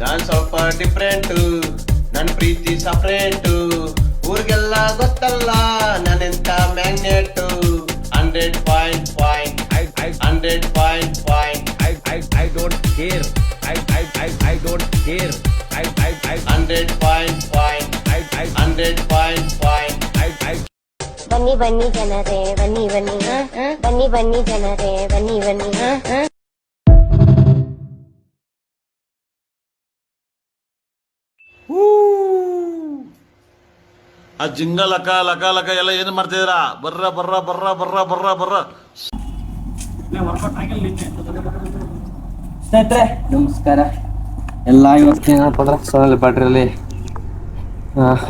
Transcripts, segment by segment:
ನಾನ್ ಸ್ವಲ್ಪ ಡಿಫ್ರೆಂಟು ನನ್ ಪ್ರೀತಿ ಸಪ್ರೇಟು ಊರಿಗೆಲ್ಲ ಗೊತ್ತಲ್ಲ ನಾನೆಂತ magnet hundred point point I, I, hundred point point I I, I don't I I I I, I don't I I I, I, hundred point point I I hundred point point I I ಬನ್ನಿ ಬನ್ನಿ ಜನರೇ ಬನ್ನಿ ಬನ್ನಿ. ಬನ್ನಿ ಬನ್ನಿ ಜನರೇ ಬನ್ನಿ ಬನ್ನಿ. ಆ ಜಿಂಗ ಲಕ ಲಕ ಲಕ ಎಲ್ಲ ಏನು ಮಾಡ್ತಿದ್ರಾ ಬರ್ರ ಬರ್ರ ಬರ್ರ ಬರ್ರ ಬರ್ರ ಬರ್ರ. ಸ್ನೇಹಿತರೆ, ನಮಸ್ಕಾರ. ಎಲ್ಲ ಇವತ್ತು ಏನಪ್ಪ ಅಂದ್ರೆ ಸೋನಲ್ ಬ್ಯಾಟ್ರಿಯಲ್ಲಿ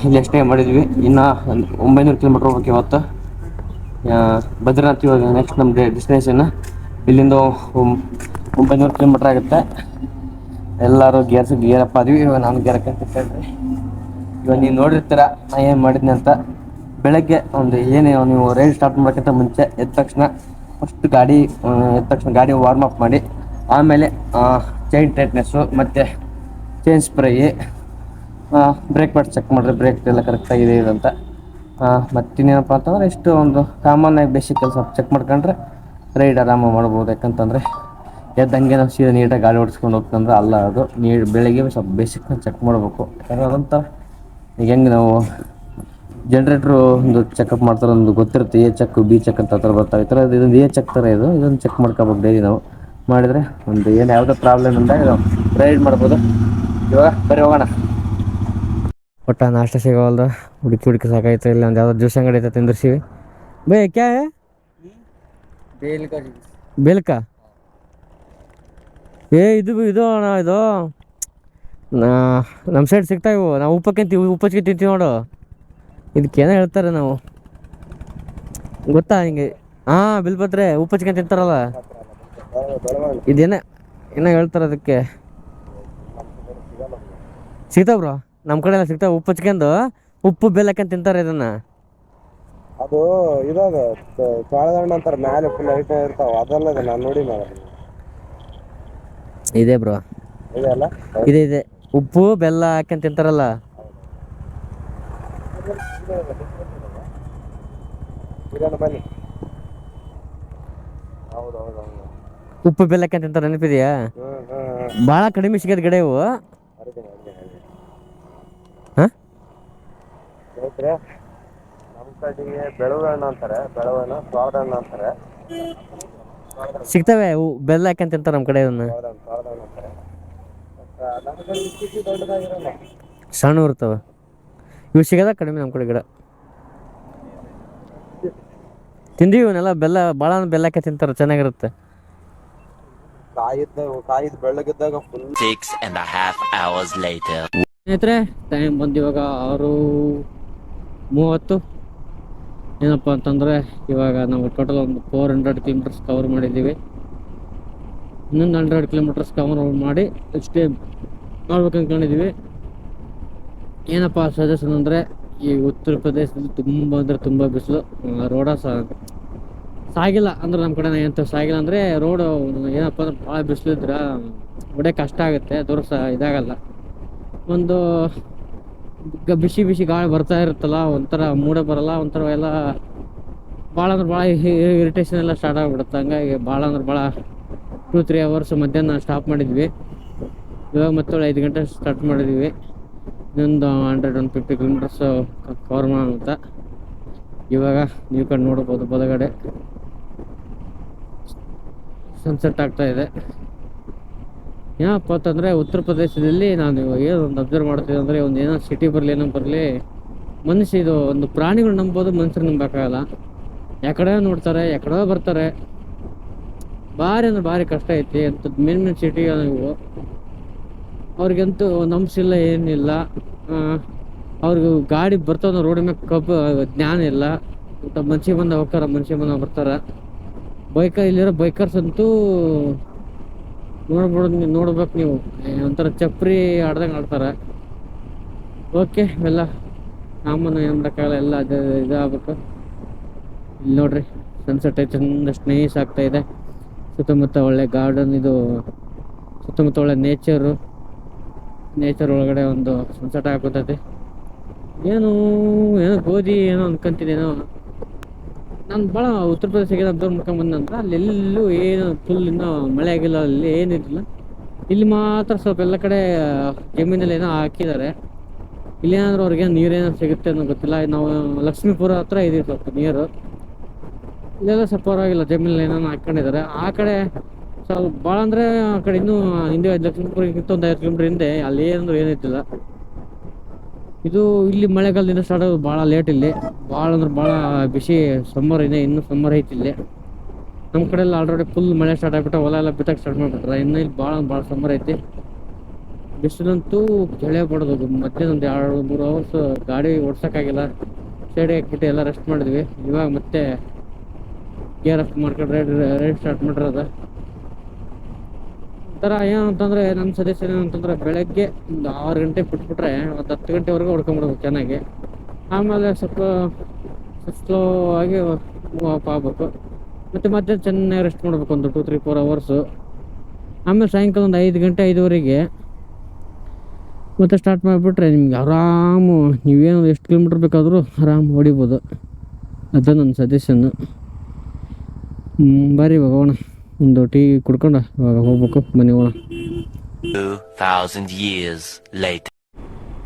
ಇಲ್ಲಿ ಎಷ್ಟೇ ಮಾಡಿದ್ವಿ. ಇನ್ನು ಒಂಬೈನೂರು ಕಿಲೋಮೀಟ್ರ್ ಹೋಗ್ಬೇಕು ಇವತ್ತು. ಭದ್ರನಾಥ್ ಇವಾಗ ನೆಕ್ಸ್ಟ್ ನಮ್ಮ ಡೆಸ್ಟಿನೇಷನ್ ಇಲ್ಲಿಂದ ಒಂಬೈನೂರು ಕಿಲೋಮೀಟ್ರ್ ಆಗುತ್ತೆ. ಎಲ್ಲರೂ ಗೇರ್ಸ್ ಗೇರಪ್ಪ ಆದ್ವಿ. ಇವಾಗ ನಾನು ಗೇರ್ ಹಾಕಂತಿದ್ದೇನೆ ಇವಾಗ ನೀವು ನೋಡಿರ್ತೀರ, ನಾ ಏನು ಮಾಡಿದ್ನಿ ಅಂತ. ಬೆಳಗ್ಗೆ ಒಂದು ಏನೇ ನೀವು ರೈಲ್ ಸ್ಟಾರ್ಟ್ ಮಾಡೋಕ್ಕಿಂತ ಮುಂಚೆ ಎದ್ದ ತಕ್ಷಣ ಫಸ್ಟ್ ಗಾಡಿ ಎದ್ದ ತಕ್ಷಣ ಗಾಡಿ ವಾರ್ಮ್ ಅಪ್ ಮಾಡಿ, ಆಮೇಲೆ ಚೈನ್ ಟೈಟ್ನೆಸ್ಸು ಮತ್ತು ಚೈನ್ ಸ್ಪ್ರೇ ಬ್ರೇಕ್ ಮಾಡಿ ಚೆಕ್ ಮಾಡಿದ್ರೆ ಬ್ರೇಕ್ ಎಲ್ಲ ಕರೆಕ್ಟಾಗಿದೆ ಇದಂತ ಅಂತ. ಮತ್ತಿನ್ನೇನಪ್ಪ ಅಂತಂದ್ರೆ ಇಷ್ಟು ಒಂದು ಕಾಮನ್ ಆಗಿ ಬೇಸಿಕ್ ಕೆಲಸ ಚೆಕ್ ಮಾಡ್ಕೊಂಡ್ರೆ ರೈಡ್ ಆರಾಮ ಮಾಡ್ಬೋದು. ಯಾಕಂತಂದರೆ ಎದ್ದಂಗೆ ನಾವು ಸೀದಾ ನೀಟಾಗಿ ಗಾಡಿ ಓಡಿಸ್ಕೊಂಡು ಹೋಗ್ತಂದ್ರೆ ಅಲ್ಲ ಅದು. ನೀ ಬೆಳಗ್ಗೆ ಸ್ವಲ್ಪ ಬೇಸಿಕ್ನ ಚೆಕ್ ಮಾಡಬೇಕು. ಯಾಕಂದ್ರೆ ಈಗ ಹೆಂಗೆ ನಾವು ಜನ್ರೇಟ್ರು ಒಂದು ಚೆಕಪ್ ಮಾಡ್ತಾರೆ ಒಂದು ಗೊತ್ತಿರುತ್ತೆ ಎ ಚೆಕ್ ಬಿ ಚೆಕ್ ಅಂತ ಆ ಥರ ಬರ್ತಾವೆ ಈ ಥರ ಇದೊಂದು ಎ ಚೆಕ್ ಥರ ಇದು ಇದೊಂದು ಚೆಕ್ ಮಾಡ್ಕೋಬೇಕು ಡೈಲಿ ನಾವು. ಮಾಡಿದರೆ ಒಂದು ಏನು ಯಾವುದೋ ಪ್ರಾಬ್ಲಮ್ ಅಂದಾಗ ಇದು ರೈಡ್ ಮಾಡ್ಬೋದು. ಇವಾಗ ಬರೀ ಹೋಗೋಣ. ಒಟ್ಟ ನಾಷ್ಟ ಸಿಗೋವಲ್ದು ಹುಡುಕಿ ಹುಡುಕಿ ಸಾಕಾಯ್ತು. ಇಲ್ಲ ಒಂದು ಯಾವುದೋ ಜ್ಯೂಸ್ ಅಂಗಡಿ ಐತೆ ತಿಂದಿರ್ಸಿವಿ. ಬೇ ಕ್ಯಾ ಬೇಲ್ಕ ಬೇಲ್ಕ? ಏ ಇದು ಇದು ಅಣ್ಣ ಇದು. ನಮ್ಮ ಸೈಡ್ ಸಿಗ್ತಾ ಇವು. ನಾವು ಉಪ್ಪಕ್ಕಿಂತೀವಿ ಉಪ್ಪಚ್ಗೆ ತಿಂತೀವಿ ನೋಡು. ಇದಕ್ಕೇನೋ ಹೇಳ್ತಾರೆ ನಾವು. ಗೊತ್ತಾ ಹಿಂಗೆ? ಹಾಂ ಬಿಲ್ಪತ್ರೆ ಉಪ್ಪಚ್ಕೆ ತಿಂತಾರಲ್ಲ. ಇದೇನ ಏನೋ ಹೇಳ್ತಾರೆ ಅದಕ್ಕೆ. ಸಿಗ್ತಾವ ಬ್ರೋ? ನಮ್ಮ ಕಡೆ ಎಲ್ಲ ಸಿಗ್ತಾವ ಉಪ್ಪು ಹಚ್ಕೊಂಡು ಉಪ್ಪು ಬೆಲ್ಲ ತಿಂತಾರೆ ಇದನ್ನ. ಅದು ಇದಾಗ ಕಾಳದಣ್ಣ ಅಂತಾರೆ. ಮ್ಯಾಲೆ ಫುಲ್ ಐಟ ಇರ್ತಾವ. ಅದಲ್ಲ ಇದು. ನಾನು ನೋಡಿ ಮೇಲೆ ಇದೆ ಬ್ರೋ. ಇದೆ ಅಲ್ಲ? ಇದೆ ಇದೆ. ಉಪ್ಪು ಬೆಲ್ಲ ಹಾಕಂತ ತಿಂತಾರಲ್ಲ? ಉಪ್ಪು ಬೆಲ್ಲ ಹಾಕ್ಯಂತ ತಿಂತಾರ ನೆನಪಿದೆಯಾ? ಭಾಳ ಕಡಿಮೆ ಸಿಗೋದು ಗಿಡ ಇವು. ಹಣ್ಣು ಅಂತಾರೆ ಬೆಳವು ಹಣ್ಣು ಹಣ್ಣು ಅಂತಾರೆ ಸಿಗ್ತವೆ ಬೆಲ್ಲ ಹಾಕಂತ ತಿಂತಾರೆ ನಮ್ಮ ಕಡೆ ಇದನ್ನ ಜ್ವಾಳದ ಹಣ್ಣು ಜ್ವಾಳದ ಹಣ್ಣು ಅಂತಾರೆ ಮತ್ತೆ ನಮ್ಮ ಕಡೆ ಇಷ್ಟಿಷ್ಟು ದೊಡ್ಡದಾಗಿರಲ್ಲ ಸಣ್ಣ ಇರ್ತವೆ ಇವು ಸಿಗೋದ ಕಡಿಮೆ ನಮ್ಮ ಕಡೆ ಗಿಡ. ತಿಂದೀವಿ ಇವನ್ನೆಲ್ಲ ಬೆಲ್ಲ ಭಾಳ ಬೆಲ್ಲಕ್ಕೆ ತಿಂತಾರ ಚೆನ್ನಾಗಿರುತ್ತೆ. ಸ್ನೇಹಿತರೆ ಟೈಮ್ ಬಂದು ಇವಾಗ ಆರು ಮೂವತ್ತು. ಏನಪ್ಪ ಅಂತಂದರೆ ಇವಾಗ ನಾವು ಟೋಟಲ್ ಒಂದು ಫೋರ್ ಹಂಡ್ರೆಡ್ ಕಿಲೋಮೀಟರ್ಸ್ ಕವರ್ ಮಾಡಿದ್ದೀವಿ. ಇನ್ನೊಂದು ಹಂಡ್ರೆಡ್ ಕಿಲೋಮೀಟರ್ಸ್ ಕವರ್ ಮಾಡಿ ಅಷ್ಟೇ ಮಾಡ್ಬೇಕು ಅಂದ್ಕೊಂಡಿದ್ದೀವಿ ಏನಪ್ಪ ಸಜೆಷನ್ ಅಂದರೆ, ಈ ಉತ್ತರ ಪ್ರದೇಶದಲ್ಲಿ ತುಂಬ ಅಂದರೆ ತುಂಬ ಬಿಸಿಲು, ರೋಡ ಸಾಗಿಲ್ಲ ಅಂದ್ರೆ ನಮ್ಮ ಕಡೆ ಎಂತ ಸಾಗಿಲ್ಲ ಅಂದರೆ ರೋಡು ಏನಪ್ಪ ಅಂದ್ರೆ ಭಾಳ ಬಿಸಿಲಿದ್ರೆ ಒಡೆ ಕಷ್ಟ ಆಗುತ್ತೆ, ದೂರ ಸಹ ಇದಾಗಲ್ಲ. ಒಂದು ಬಿಸಿ ಬಿಸಿ ಗಾಳಿ ಬರ್ತಾ ಇರುತ್ತಲ್ಲ, ಒಂಥರ ಮೂಡ ಬರಲ್ಲ, ಒಂಥರ ಎಲ್ಲ ಭಾಳ ಅಂದ್ರೆ ಭಾಳ ಇರಿಟೇಷನ್ ಎಲ್ಲ ಸ್ಟಾರ್ಟ್ ಆಗಿಬಿಡುತ್ತೆ. ಹಂಗಾಗಿ ಭಾಳ ಅಂದ್ರೆ ಭಾಳ ಟೂ ತ್ರೀ ಅವರ್ಸ್ ಮಧ್ಯಾಹ್ನ ಸ್ಟಾಪ್ ಮಾಡಿದ್ವಿ. ಇವಾಗ ಮತ್ತೆ ಐದು ಗಂಟೆ ಸ್ಟಾರ್ಟ್ ಮಾಡಿದ್ದೀವಿ ಇನ್ನೊಂದು hundred one fifty kilometres cover ಅಂತ ಇವಾಗ ನೀವು ಕಡೆ ನೋಡ್ಬೋದು ಬದಗಡೆ ಸನ್ಸೆಟ್ ಆಗ್ತಾ ಇದೆ. ಏನಪ್ಪ ಅಂತಂದರೆ ಉತ್ತರ ಪ್ರದೇಶದಲ್ಲಿ ನಾನು ಇವಾಗ ಒಂದು ಅಬ್ಸರ್ವ್ ಮಾಡ್ತೀನಿ ಅಂದರೆ ಒಂದು ಏನೋ ಸಿಟಿ ಬರಲಿ ಏನೋ ಬರಲಿ, ಮನುಷ್ಯ ಇದು ಒಂದು ಪ್ರಾಣಿಗಳು ನಂಬೋದು ಮನುಷ್ಯರು ನಂಬಕ್ಕಾಗಲ್ಲ. ಯಾಕಡೆ ನೋಡ್ತಾರೆ, ಯಾಕಡೆ ಬರ್ತಾರೆ. ಭಾರಿ ಅಂದ್ರೆ ಭಾರಿ ಕಷ್ಟ ಐತಿ. ಅಂತ ಮೇನ್ ಮೇನ್ ಸಿಟಿ ಇವು. ಅವ್ರಿಗಂತೂ ನಂಬಿಸಿಲ್ಲ ಏನಿಲ್ಲ. ಅವ್ರಿಗೆ ಗಾಡಿ ಬರ್ತಾವ ರೋಡ್ ಮೇಲೆ ಕಬ್ಬು, ಜ್ಞಾನ ಇಲ್ಲ. ಮತ್ತು ಮನುಷ್ಯ ಬಂದ ಹೋಗ್ತಾರ ಮನುಷ್ಯ ಬಂದ ಬರ್ತಾರ. ಬೈಕ ಇಲ್ಲಿರೋ ಬೈಕರ್ಸ್ ಅಂತೂ ನೋಡ್ಬಿಡೋದು ನೀವು, ನೋಡ್ಬೇಕು ನೀವು. ಒಂಥರ ಚಪ್ರಿ ಆಡ್ದಂಗೆ ಆಡ್ತಾರೆ. ಓಕೆ, ಎಲ್ಲ ಕಾಮನ್ ಏನು ಮಾಡೋಕ್ಕಾಗಲ್ಲ ಎಲ್ಲ ಅದು, ಇದಾಗಬೇಕು. ಇಲ್ಲಿ ನೋಡ್ರಿ ಸನ್ಸೆಟ್ ಐತೆ ಸ್ನೇಹಿಸ್ ಆಗ್ತಾ ಇದೆ. ಸುತ್ತಮುತ್ತ ಒಳ್ಳೆ ಗಾರ್ಡನ್ ಇದು ಸುತ್ತಮುತ್ತ ಒಳ್ಳೆ ನೇಚರು ನೇಚರ್ ಒಳಗಡೆ ಒಂದು ಸನ್ಸೆಟ್ ಹಾಕೋತೈತಿ ಏನು, ಏನೋ ಗೋಧಿ ಏನೋ ಅನ್ಕೊಂತಿದ್ದೇನೋ. ನಾನು ಭಾಳ ಉತ್ತರ ಪ್ರದೇಶಕ್ಕೆ ಅಬ್ಸರ್ವ್ ಮುಡ್ಕೊಂಡ್ ಬಂದಂತ ಅಲ್ಲಿ ಎಲ್ಲೂ ಏನು ಫುಲ್ ಇನ್ನೂ ಮಳೆ ಆಗಿಲ್ಲ, ಅಲ್ಲಿ ಏನಿರಲಿಲ್ಲ ಇಲ್ಲಿ ಮಾತ್ರ ಸ್ವಲ್ಪ ಎಲ್ಲ ಕಡೆ, ಜಮೀನಲ್ಲಿ ಏನೋ ಹಾಕಿದ್ದಾರೆ. ಇಲ್ಲೇನಾದ್ರೂ ಅವ್ರಿಗೆ ನೀರೇನೋ ಸಿಗುತ್ತೆ ಅನ್ನೋ ಗೊತ್ತಿಲ್ಲ. ನಾವು ಲಕ್ಷ್ಮೀಪುರ ಹತ್ರ ಇದೀವಿ ಸ್ವಲ್ಪ ನೀರು. ಇಲ್ಲೆಲ್ಲ ಸ್ವಲ್ಪ ಪರವಾಗಿಲ್ಲ, ಜಮೀನಲ್ಲಿ ಏನೋ ಹಾಕೊಂಡಿದ್ದಾರೆ. ಆ ಕಡೆ ಸ್ವಲ್ಪ ಭಾಳ ಅಂದ್ರೆ ಆ ಕಡೆ ಇನ್ನೂ ಹಿಂದೆ ಐದು ಲಕ್ಷ್ಮೀಪುರಕ್ಕಿಂತ ಒಂದು ಐದು ಕಿಲೋಮೀಟರ್ ಹಿಂದೆ, ಅಲ್ಲಿ ಏನಂದ್ರೆ ಏನೈತಿಲ್ಲ ಇದು ಇಲ್ಲಿ ಮಳೆಗಾಲದಿಂದ ಸ್ಟಾರ್ಟ್ ಆಗೋದು ಭಾಳ ಲೇಟ್ ಇಲ್ಲಿ. ಭಾಳ ಅಂದ್ರೆ ಭಾಳ ಬಿಸಿ ಸಮ್ಮರ್ ಇದೆ, ಇನ್ನೂ ಸಮ್ಮರ್ ಐತಿ ಇಲ್ಲಿ. ನಮ್ಮ ಕಡೆ ಎಲ್ಲ ಆಲ್ರೆಡಿ ಫುಲ್ ಮಳೆ ಸ್ಟಾರ್ಟ್ ಆಗ್ಬಿಟ್ಟು ಹೊಲ ಎಲ್ಲ ಬಿತ್ತಕ್ಕೆ ಸ್ಟಾರ್ಟ್ ಮಾಡ್ಬಿಟ್ರೆ. ಇನ್ನೂ ಇಲ್ಲಿ ಭಾಳ ಭಾಳ ಸಮ್ಮರ್ ಐತಿ. ಬಿಸಿಲಂತೂ ಕೆಳೆ ಬಡೋದು ಮಧ್ಯಾಹ್ನ ಒಂದು ಎರಡು, ಮೂರು ಅವರ್ಸ್ ಗಾಡಿ ಓಡ್ಸೋಕ್ಕಾಗಿಲ್ಲ. ಸೈಡ್ ಹಾಕ್ಬಿಟ್ಟು ಎಲ್ಲ ರೆಸ್ಟ್ ಮಾಡಿದ್ವಿ. ಇವಾಗ ಮತ್ತೆ ಗೇರ್ ಅಪ್ ಮಾಡ್ಕೊಂಡು ರೈಡ್ ರೈಡ್ ಸ್ಟಾರ್ಟ್ ಮಾಡಿರೋದು. ಒಂಥರ ಏನಂತಂದ್ರೆ ನಮ್ಮ ಸಜೆಷನ್ ಏನಂತಂದ್ರೆ ಬೆಳಗ್ಗೆ ಒಂದು ಆರು ಗಂಟೆ ಬಿಟ್ಬಿಟ್ರೆ ಒಂದು ಹತ್ತು ಗಂಟೆವರೆಗೂ ಹೊಡ್ಕೊಂಬಿಡ್ಬೇಕು ಚೆನ್ನಾಗಿ. ಆಮೇಲೆ ಸ್ವಲ್ಪ ಸ್ಲೋ ಆಗಿ ವಾಪ್ ಆಗ್ಬೇಕು. ಮತ್ತೆ ಮಧ್ಯಾಹ್ನ ಚೆನ್ನಾಗಿ ರೆಸ್ಟ್ ಮಾಡ್ಬೇಕು ಒಂದು ಟೂ ತ್ರೀ ಫೋರ್ ಅವರ್ಸು ಆಮೇಲೆ ಸಾಯಂಕಾಲ ಒಂದು ಐದು ಗಂಟೆ, ಐದುವರೆಗೆ ಮತ್ತೆ ಸ್ಟಾರ್ಟ್ ಮಾಡಿಬಿಟ್ರೆ ನಿಮ್ಗೆ ಆರಾಮು, ನೀವೇನು ಎಷ್ಟು ಕಿಲೋಮೀಟ್ರ್ ಬೇಕಾದರೂ ಆರಾಮ್ ಹೊಡಿಬೋದು. ಅದು ನನ್ನ ಸಜೆಷನ್ನು ಬರೀ ಹೋಗೋಣ. ಒಂದು ಟೀ ಕುಡ್ಕೊಂಡು ಹೋಗ್ಬೇಕು ಮನೆ ಒಳಗೆ. 2,000 years later.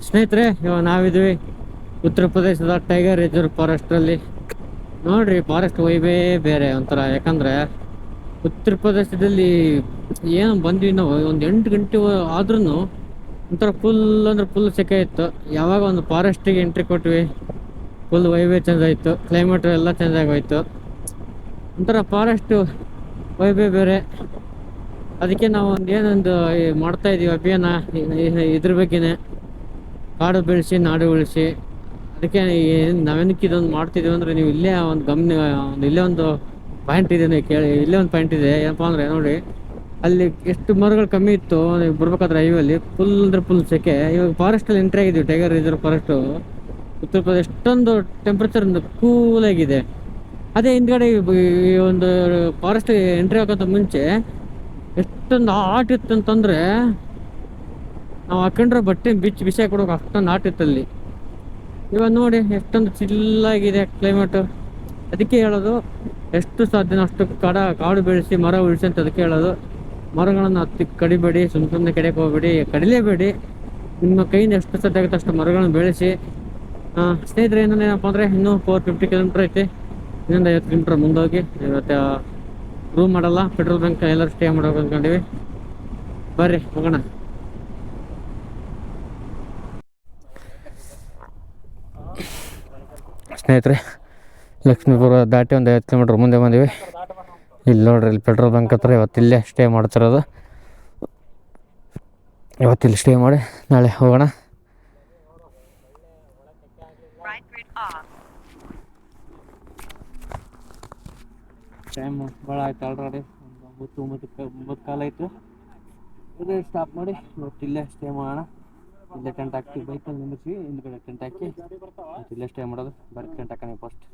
ಸ್ನೇಹಿತರೆ ಇವಾಗ ನಾವಿದ್ವಿ ಉತ್ತರ ಪ್ರದೇಶದ ಟೈಗರ್ ರಿಸರ್ವ್ ಫಾರೆಸ್ಟ್ ಅಲ್ಲಿ. ನೋಡ್ರಿ ಫಾರೆಸ್ಟ್ ವೈಬೇ ಬೇರೆ ಒಂಥರ. ಯಾಕಂದ್ರೆ ಉತ್ತರ ಪ್ರದೇಶದಲ್ಲಿ ಏನು ಬಂದ್ವಿ ನಾವು ಒಂದು ಎಂಟು ಗಂಟೆ ಆದ್ರೂ ಒಂಥರ ಫುಲ್ ಅಂದ್ರೆ ಫುಲ್ ಸೆಕೆ ಇತ್ತು. ಯಾವಾಗ ಒಂದು ಫಾರೆಸ್ಟಿಗೆ ಎಂಟ್ರಿ ಕೊಟ್ವಿ ಫುಲ್ ವೈಬೇ ಚೇಂಜ್ ಆಯಿತು ಕ್ಲೈಮೇಟ್ ಎಲ್ಲ ಚೇಂಜ್ ಆಗೋಯ್ತು. ಒಂಥರ ಫಾರೆಸ್ಟ್ ವೈಬೇ ಬೇರೆ. ಅದಕ್ಕೆ ನಾವು ಒಂದು ಏನೊಂದು ಮಾಡ್ತಾ ಇದೀವಿ ಅಭಿಯಾನ ಇದ್ರ ಬಗ್ಗೆನೇ. ಕಾಡು ಬೆಳೆಸಿ, ನಾಡು ಉಳಿಸಿ ಅದಕ್ಕೆ ನಾವೇನಕ್ಕೆ ಇದೊಂದು ಮಾಡ್ತಿದ್ದೀವಿ ಅಂದರೆ ನೀವು ಇಲ್ಲೇ ಒಂದು ಗಮನ, ಒಂದು ಇಲ್ಲೇ ಒಂದು ಪಾಯಿಂಟ್ ಇದೆ ಕೇಳಿ, ಇಲ್ಲೇ ಒಂದು ಪಾಯಿಂಟ್ ಇದೆ. ಏನಪ್ಪ ಅಂದರೆ ನೋಡಿ, ಅಲ್ಲಿ ಎಷ್ಟು ಮರಗಳು ಕಮ್ಮಿ ಇತ್ತು, ನೀವು ಬರ್ಬೇಕಾದ್ರೆ ಹೈವೇಲಿ ಫುಲ್ ಅಂದರೆ ಫುಲ್ ಸೆಕೆ. ಇವಾಗ ಫಾರೆಸ್ಟಲ್ಲಿ ಎಂಟ್ರಿ ಆಗಿದ್ದೀವಿ tiger reserve forest Uttar Pradesh ಎಷ್ಟೊಂದು ಟೆಂಪ್ರೇಚರ್ ಕೂಲಾಗಿದೆ ಅದೇ ಹಿಂದ್ಗಡೆ ಈ- ಒಂದು ಫಾರೆಸ್ಟ್ ಎಂಟ್ರಿ ಹಾಕೋತ ಮುಂಚೆ ಎಷ್ಟೊಂದು ಆಟ ಇತ್ತು ಅಂತಂದ್ರೆ ನಾವು ಹಾಕೊಂಡ್ರೆ ಬಟ್ಟೆ ಬಿಚ್ಚಿ ಬಿಸಿ ಕೊಡೋಕೆ ಅಷ್ಟೊಂದು ಆಟ ಇತ್ತು ಅಲ್ಲಿ. ಇವಾಗ ನೋಡಿ ಎಷ್ಟೊಂದು ಚಿಲ್ಲಾಗಿದೆ ಕ್ಲೈಮೇಟು ಅದಕ್ಕೆ ಹೇಳೋದು, ಎಷ್ಟು ಸಾಧ್ಯನೋ ಅಷ್ಟು ಕಡ, ಕಾಡು ಬೆಳೆಸಿ, ಮರ ಉಳಿಸಿ ಅಂತ ಅದಕ್ಕೆ ಹೇಳೋದು. ಮರಗಳನ್ನು ಹತ್ತಿ ಕಡಿಬೇಡಿ ಸುಮ್ಮ ಸುಮ್ಮನೆ ಕಡಿಯಕ್ಕೆ ಹೋಗಬೇಡಿ, ಕಡಿಲೇಬೇಡಿ. ನಿಮ್ಮ ಕೈಯಿಂದ ಎಷ್ಟು ಸಾಧ್ಯ ಆಗುತ್ತೆ ಅಷ್ಟು ಮರಗಳನ್ನು ಬೆಳೆಸಿ. ಸ್ನೇಹಿತರೆ ಏನೇನಪ್ಪ ಅಂದರೆ ಇನ್ನೂ ಫೋರ್ ಫಿಫ್ಟಿ ಕಿಲೋಮೀಟ್ರ್ ಐತಿ. ಇನ್ನೊಂದು ಐವತ್ತು ಕಿಲೋಮೀಟ್ರ್ ಮುಂದೋಗಿ, ಇವತ್ತು ರೂಮ್ ಮಾಡಲ್ಲ ಪೆಟ್ರೋಲ್ ಬಂಕ್ ಎಲ್ಲರೂ ಸ್ಟೇ ಮಾಡೋಕೆ ಅಂದ್ಕೊಂಡಿವಿ. ಬರ್ರಿ, ಹೋಗೋಣ. ಸ್ನೇಹಿತರೆ, ಲಕ್ಷ್ಮೀಪುರ ದಾಟಿ ಒಂದು ಐವತ್ತು ಕಿಲೋಮೀಟ್ರ್ ಮುಂದೆ ಬಂದಿವಿ. ಇಲ್ಲಿ ನೋಡ್ರಿ, ಇಲ್ಲಿ ಪೆಟ್ರೋಲ್ ಬಂಕ್ ಹತ್ರ ಇವತ್ತು ಇಲ್ಲೇ ಸ್ಟೇ ಮಾಡ್ತಿರೋದು. ಇವತ್ತಿಲ್ಲಿ ಸ್ಟೇ ಮಾಡಿ, ನಾಳೆ ಹೋಗೋಣ. ಟೈಮ್ ಭಾಳ ಆಯ್ತು ಆಲ್ರೆಡಿ ಒಂದು ಒಂಬತ್ತು ಒಂಬತ್ತು ಒಂಬತ್ತು ಕಾಲ ಆಯಿತು. ಇದೇ ಸ್ಟಾಪ್ ಮಾಡಿ ಇವತ್ತು ಇಲ್ಲೇ ಸ್ಟೇ ಮಾಡೋಣ. ಇಲ್ಲೇ ಟೆಂಟ್ ಹಾಕಿ ಬೈಕಲ್ಲಿ ನಿಲ್ಲಿಸಿ, ಹಿಂದ್ಗಡೆ ಟೆಂಟ್ ಹಾಕಿ ಇಲ್ಲೇ ಸ್ಟೇ ಮಾಡೋದು. ಬರ್ರಿ ಟೆಂಟ್ ಹಾಕೋಣ ಫಸ್ಟ್